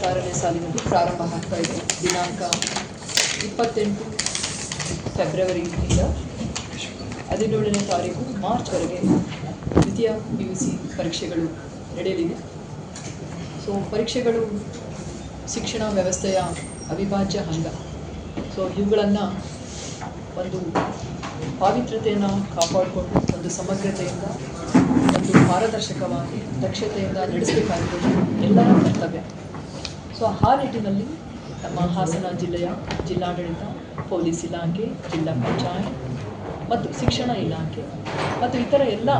ಇಪ್ಪತ್ತಾರನೇ ಸಾಲಿನಲ್ಲಿ ಪ್ರಾರಂಭ ಆಗ್ತಾ ಇದೆ. ದಿನಾಂಕ ಇಪ್ಪತ್ತೆಂಟು ಫೆಬ್ರವರಿಯಿಂದ ಹದಿನೇಳನೇ ತಾರೀಕು ಮಾರ್ಚ್ವರೆಗೆ ದ್ವಿತೀಯ ಪಿ ಯು ಸಿ ಪರೀಕ್ಷೆಗಳು ನಡೆಯಲಿವೆ ಸೊ ಪರೀಕ್ಷೆಗಳು ಶಿಕ್ಷಣ ವ್ಯವಸ್ಥೆಯ ಅವಿಭಾಜ್ಯ ಅಂಗ. ಸೊ ಇವುಗಳನ್ನು ಒಂದು ಪಾವಿತ್ರ್ಯತೆಯನ್ನು ಕಾಪಾಡಿಕೊಂಡು, ಒಂದು ಸಮಗ್ರತೆಯಿಂದ, ಒಂದು ಪಾರದರ್ಶಕವಾಗಿ, ದಕ್ಷತೆಯಿಂದ ನಡೆಸಬೇಕಾಗಿರೋದು ಎಲ್ಲರ ಕರ್ತವ್ಯ. ಸೊ ಆ ನಿಟ್ಟಿನಲ್ಲಿ ನಮ್ಮ ಹಾಸನ ಜಿಲ್ಲೆಯ ಜಿಲ್ಲಾಡಳಿತ, ಪೊಲೀಸ್ ಇಲಾಖೆ, ಜಿಲ್ಲಾ ಪಂಚಾಯತ್ ಮತ್ತು ಶಿಕ್ಷಣ ಇಲಾಖೆ ಮತ್ತು ಇತರ ಎಲ್ಲ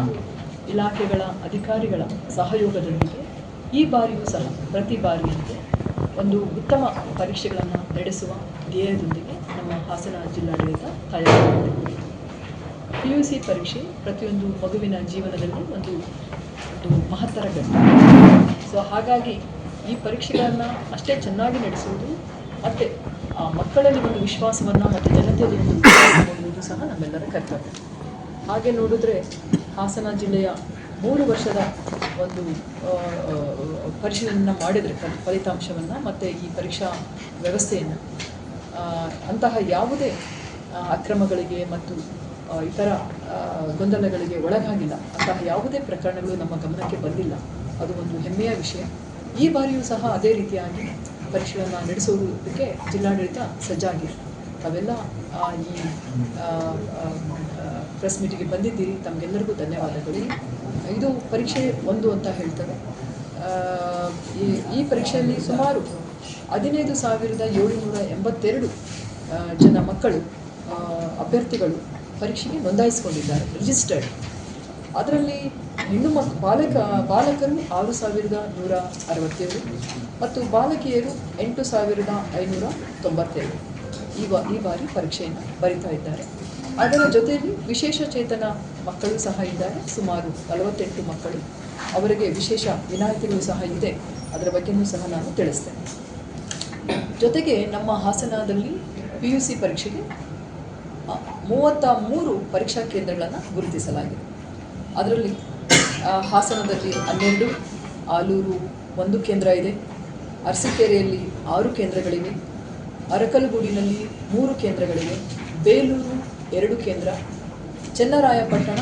ಇಲಾಖೆಗಳ ಅಧಿಕಾರಿಗಳ ಸಹಯೋಗದೊಂದಿಗೆ ಈ ಬಾರಿಯೂ ಸಹ ಪ್ರತಿ ಬಾರಿಯಂತೆ ಒಂದು ಉತ್ತಮ ಪರೀಕ್ಷೆಗಳನ್ನು ನಡೆಸುವ ಧ್ಯೇಯದೊಂದಿಗೆ ನಮ್ಮ ಹಾಸನ ಜಿಲ್ಲಾಡಳಿತ ತಯಾರಾಗಿದೆ. ಪಿ ಯು ಸಿ ಪರೀಕ್ಷೆ ಪ್ರತಿಯೊಂದು ಮಗುವಿನ ಜೀವನದಲ್ಲಿ ಒಂದು ಒಂದು ಮಹತ್ತರ ಘಟ್ಟ. ಸೊ ಹಾಗಾಗಿ ಈ ಪರೀಕ್ಷೆಗಳನ್ನು ಅಷ್ಟೇ ಚೆನ್ನಾಗಿ ನಡೆಸುವುದು, ಮತ್ತು ಆ ಮಕ್ಕಳಲ್ಲಿ ಒಂದು ವಿಶ್ವಾಸವನ್ನು ಮತ್ತು ಜನತೆಯಲ್ಲಿ ಒಂದು ಕೊಡುವುದು ಸಹ ನಮ್ಮೆಲ್ಲರ ಕರ್ತವ್ಯ. ಹಾಗೆ ನೋಡಿದ್ರೆ ಹಾಸನ ಜಿಲ್ಲೆಯ ಮೂರು ವರ್ಷದ ಒಂದು ಪರಿಶೀಲನೆ ಮಾಡಿದರೆ ಫಲ- ಫಲಿತಾಂಶವನ್ನು ಮತ್ತು ಈ ಪರೀಕ್ಷಾ ವ್ಯವಸ್ಥೆಯನ್ನು ಅಂತಹ ಯಾವುದೇ ಅಕ್ರಮಗಳಿಗೆ ಮತ್ತು ಇತರ ಗೊಂದಲಗಳಿಗೆ ಒಳಗಾಗಿಲ್ಲ. ಅಂತಹ ಯಾವುದೇ ಪ್ರಕರಣಗಳು ನಮ್ಮ ಗಮನಕ್ಕೆ ಬಂದಿಲ್ಲ. ಅದು ಒಂದು ಹೆಮ್ಮೆಯ ವಿಷಯ. ಈ ಬಾರಿಯೂ ಸಹ ಅದೇ ರೀತಿಯಾಗಿ ಪರೀಕ್ಷೆಗಳನ್ನು ನಡೆಸುವುದಕ್ಕೆ ಜಿಲ್ಲಾಡಳಿತ ಸಜ್ಜಾಗಿದೆ. ತಾವೆಲ್ಲ ಈ ಪ್ರೆಸ್ ಮೀಟಿಗೆ ಬಂದಿದ್ದೀರಿ. ತಮಗೆಲ್ಲರಿಗೂ ಧನ್ಯವಾದಗಳು. ಇದು ಪರೀಕ್ಷೆ ಒಂದು ಅಂತ ಹೇಳ್ತಾರೆ. ಈ ಪರೀಕ್ಷೆಯಲ್ಲಿ ಸುಮಾರು ಹದಿನೈದು ಸಾವಿರದ ಏಳುನೂರ ಎಂಬತ್ತೆರಡು ಜನ ಮಕ್ಕಳು ಅಭ್ಯರ್ಥಿಗಳು ಪರೀಕ್ಷೆಗೆ ನೋಂದಾಯಿಸಿಕೊಂಡಿದ್ದಾರೆ ರಿಜಿಸ್ಟರ್ಡ್ ಅದರಲ್ಲಿ ಹೆಣ್ಣು ಮಕ್ ಬಾಲಕ, ಬಾಲಕರು ಆರು ಸಾವಿರದ ನೂರ ಅರವತ್ತೇಳು ಮತ್ತು ಬಾಲಕಿಯರು ಎಂಟು ಸಾವಿರದ ಐನೂರ ತೊಂಬತ್ತೇಳು. ಈ ಬಾ ಈ ಬಾರಿ ಪರೀಕ್ಷೆಯನ್ನು ಬರಿತಾ ಇದ್ದಾರೆ. ಅದರ ಜೊತೆಯಲ್ಲಿ ವಿಶೇಷ ಚೇತನ ಮಕ್ಕಳು ಸಹ ಇದ್ದಾರೆ. ಸುಮಾರು ನಲವತ್ತೆಂಟು ಮಕ್ಕಳು ಅವರಿಗೆ ವಿಶೇಷ ವಿನಾಯಿತಿಗಳು ಸಹ ಇದೆ. ಅದರ ಬಗ್ಗೆಯೂ ಸಹ ನಾನು ತಿಳಿಸ್ತೇನೆ. ಜೊತೆಗೆ ನಮ್ಮ ಹಾಸನದಲ್ಲಿ ಪಿ ಯು ಸಿ ಪರೀಕ್ಷೆಗೆ ಮೂವತ್ತ ಮೂರು ಪರೀಕ್ಷಾ ಕೇಂದ್ರಗಳನ್ನು ಗುರುತಿಸಲಾಗಿದೆ. ಅದರಲ್ಲಿ ಹಾಸನದಲ್ಲಿ ಹನ್ನೆರಡು, ಆಲೂರು ಒಂದು ಕೇಂದ್ರ ಇದೆ. ಅರಸೀಕೆರೆಯಲ್ಲಿ ಆರು ಕೇಂದ್ರಗಳಿವೆ. ಅರಕಲಗೂಡಿನಲ್ಲಿ ಮೂರು ಕೇಂದ್ರಗಳಿವೆ. ಬೇಲೂರು ಎರಡು ಕೇಂದ್ರ. ಚನ್ನರಾಯಪಟ್ಟಣ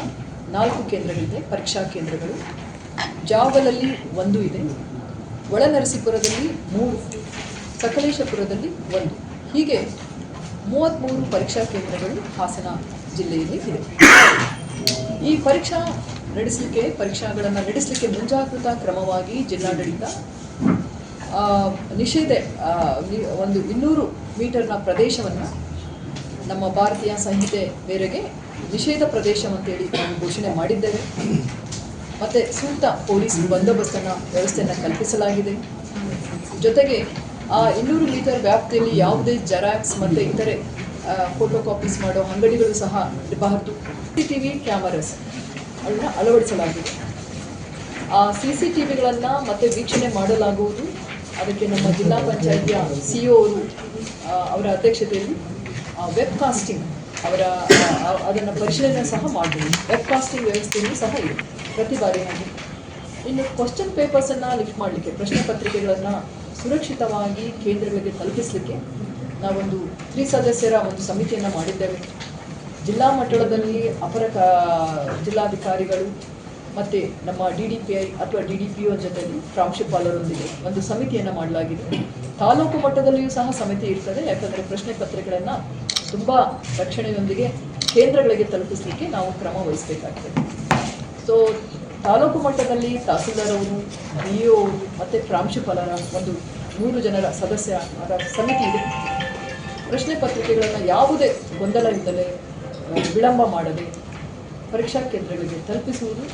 ನಾಲ್ಕು ಕೇಂದ್ರಗಳಿದೆ, ಪರೀಕ್ಷಾ ಕೇಂದ್ರಗಳು. ಜಾವಲಲ್ಲಿ ಒಂದು ಇದೆ. ಒಳನರಸೀಪುರದಲ್ಲಿ ಮೂರು, ಸಕಲೇಶಪುರದಲ್ಲಿ ಒಂದು. ಹೀಗೆ ಮೂವತ್ತ್ಮೂರು ಪರೀಕ್ಷಾ ಕೇಂದ್ರಗಳು ಹಾಸನ ಜಿಲ್ಲೆಯಲ್ಲಿ ಇದೆ ಈ ಪರೀಕ್ಷಾ ನಡೆಸಲಿಕ್ಕೆ, ಪರೀಕ್ಷಾಗಳನ್ನು ನಡೆಸಲಿಕ್ಕೆ ಮುಂಜಾಗ್ರತಾ ಕ್ರಮವಾಗಿ ಜಿಲ್ಲಾಡಳಿತ ನಿಷೇಧ ಒಂದು ಇನ್ನೂರು ಮೀಟರ್ನ ಪ್ರದೇಶವನ್ನು ನಮ್ಮ ಭಾರತೀಯ ಸಂಹಿತೆ ಮೇರೆಗೆ ನಿಷೇಧ ಪ್ರದೇಶ ಅಂತೇಳಿ ನಾವು ಘೋಷಣೆ ಮಾಡಿದ್ದೇವೆ. ಮತ್ತು ಸೂಕ್ತ ಪೊಲೀಸ್ ಬಂದೋಬಸ್ತನ್ನು ವ್ಯವಸ್ಥೆಯನ್ನು ಕಲ್ಪಿಸಲಾಗಿದೆ. ಜೊತೆಗೆ ಆ ಇನ್ನೂರು ಮೀಟರ್ ವ್ಯಾಪ್ತಿಯಲ್ಲಿ ಯಾವುದೇ ಜೆರಾಕ್ಸ್ ಮತ್ತು ಇತರೆ ಫೋಟೋ ಕಾಪೀಸ್ ಮಾಡೋ ಅಂಗಡಿಗಳು ಸಹ ಇರಬಾರದು ಸಿ ಟಿ ವಿ ಕ್ಯಾಮರಾಸ್. ಅನ್ನ ಅಳವಡಿಸಲಾಗಿದೆ. ಆ ಸಿ ಸಿ ಟಿ ವಿಗಳನ್ನು ಮತ್ತೆ ವೀಕ್ಷಣೆ ಮಾಡಲಾಗುವುದು. ಅದಕ್ಕೆ ನಮ್ಮ ಜಿಲ್ಲಾ ಪಂಚಾಯಿತಿಯ ಸಿ ಒ ಅವರು ಅವರ ಅಧ್ಯಕ್ಷತೆಯಲ್ಲಿ ವೆಬ್ ಕಾಸ್ಟಿಂಗ್ ಅವರ ಅದನ್ನು ಪರಿಶೀಲನೆ ಸಹ ಮಾಡಬಹುದು ವೆಬ್ ಕಾಸ್ಟಿಂಗ್ ವ್ಯವಸ್ಥೆಯೂ ಸಹ ಇದೆ. ಪ್ರತಿ ಬಾರಿ ನಾವು ಇನ್ನು ಕ್ವಶನ್ ಪೇಪರ್ಸನ್ನು ಲಿಫ್ಟ್ ಮಾಡಲಿಕ್ಕೆ, ಪ್ರಶ್ನೆ ಪತ್ರಿಕೆಗಳನ್ನು ಸುರಕ್ಷಿತವಾಗಿ ಕೇಂದ್ರಗಳಿಗೆ ತಲುಪಿಸಲಿಕ್ಕೆ ನಾವೊಂದು ತ್ರಿ ಸದಸ್ಯರ ಒಂದು ಸಮಿತಿಯನ್ನು ಮಾಡಿದ್ದೇವೆ. ಜಿಲ್ಲಾ ಮಟ್ಟದಲ್ಲಿ ಅಪರ ಜಿಲ್ಲಾಧಿಕಾರಿಗಳು ಮತ್ತು ನಮ್ಮ ಡಿ ಡಿ ಪಿ ಐ ಅಥವಾ ಡಿ ಡಿ ಪಿ ಒ ಜೊತೆಯಲ್ಲಿ ಪ್ರಾಂಶುಪಾಲರೊಂದಿಗೆ ಒಂದು ಸಮಿತಿಯನ್ನು ಮಾಡಲಾಗಿದೆ. ತಾಲೂಕು ಮಟ್ಟದಲ್ಲಿಯೂ ಸಹ ಸಮಿತಿ ಇರ್ತದೆ. ಯಾಕಂದರೆ ಪ್ರಶ್ನೆ ಪತ್ರಿಕೆಗಳನ್ನು ತುಂಬ ರಕ್ಷಣೆಯೊಂದಿಗೆ ಕೇಂದ್ರಗಳಿಗೆ ತಲುಪಿಸಲಿಕ್ಕೆ ನಾವು ಕ್ರಮ ವಹಿಸಬೇಕಾಗ್ತದೆ. ಸೊ ತಾಲೂಕು ಮಟ್ಟದಲ್ಲಿ ತಹಸೀಲ್ದಾರ್ ಅವರು ಬಿ ಅವರು ಮತ್ತು ಪ್ರಾಂಶುಪಾಲರ ಒಂದು ನೂರು ಜನರ ಸದಸ್ಯರ ಸಮಿತಿ ಇದೆ. ಪ್ರಶ್ನೆ ಪತ್ರಿಕೆಗಳನ್ನು ಯಾವುದೇ ಗೊಂದಲ ಇಲ್ಲದೆ ವಿಳಂಬ ಮಾಡದೆ ಪರೀಕ್ಷಾ ಕೇಂದ್ರಗಳಿಗೆ ತಲುಪಿಸುವುದು